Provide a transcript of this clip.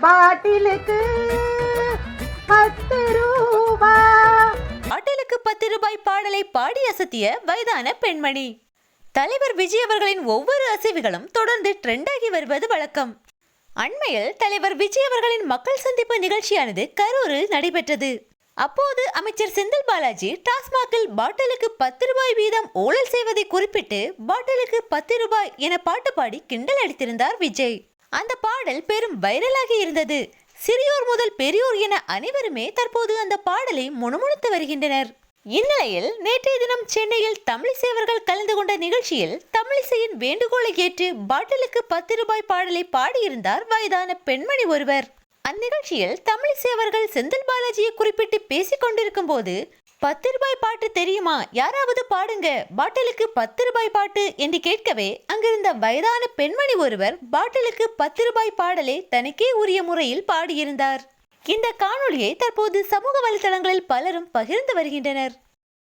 பாட்டிலுக்கு பத்து ரூபா. பாட்டிலுக்கு பத்து ரூபாய் பாடலை பாடி அசத்திய வயதான பெண்மணி. தலைவர் விஜய் அவர்களின் ஒவ்வொரு அசைவுகளும் தொடர்ந்து ட்ரெண்டாகி வருவது வழக்கம். அண்மையில் தலைவர் விஜய் அவர்களின் மக்கள் சந்திப்பு நிகழ்ச்சியானது கரூரில் நடைபெற்றது. அப்போது அமைச்சர் செந்தில் பாலாஜி டாஸ்மாகில் பாட்டிலுக்கு பத்து ரூபாய் வீதம் ஊழல் செய்வதை குறிப்பிட்டு பாட்டிலுக்கு பத்து ரூபாய் என பாட்டு பாடி கிண்டல் அடித்திருந்தார் விஜய். அந்த பாடல் பெரும் வைரலாகி இருந்தது. சிறியோர் முதல் பெரியோர் என அனைவருமே தற்போது அந்த பாடலை முணுமுணுத்து வருகின்றனர். இந்நிலையில் நேற்றைய தினம் சென்னையில் தமிழிசைவர்கள் கலந்து கொண்ட நிகழ்ச்சியில் தமிழிசையின் வேண்டுகோளை ஏற்று பாட்டிலுக்கு பத்து ரூபாய் பாடலை பாடியிருந்தார் வயதான பெண்மணி ஒருவர். அந்நிகழ்ச்சியில் தமிழிசை அவர்கள் செந்தில் பாலாஜியை குறிப்பிட்டு பேசிக் கொண்டிருக்கும் போது பத்து ரூபாய் பாட்டு தெரியுமா? யாராவது பாடுங்க. பாட்டிலுக்கு பத்து ரூபாய் பாட்டு என்று கேட்கவே அங்கிருந்த வயதான பெண்மணி ஒருவர் பாட்டிலுக்கு பத்து ரூபாய் பாடலை தனக்கே உரிய முறையில் பாடியிருந்தார். இந்த காணொளியை தற்போது சமூக வலைதளங்களில் பலரும் பகிர்ந்து வருகின்றனர்.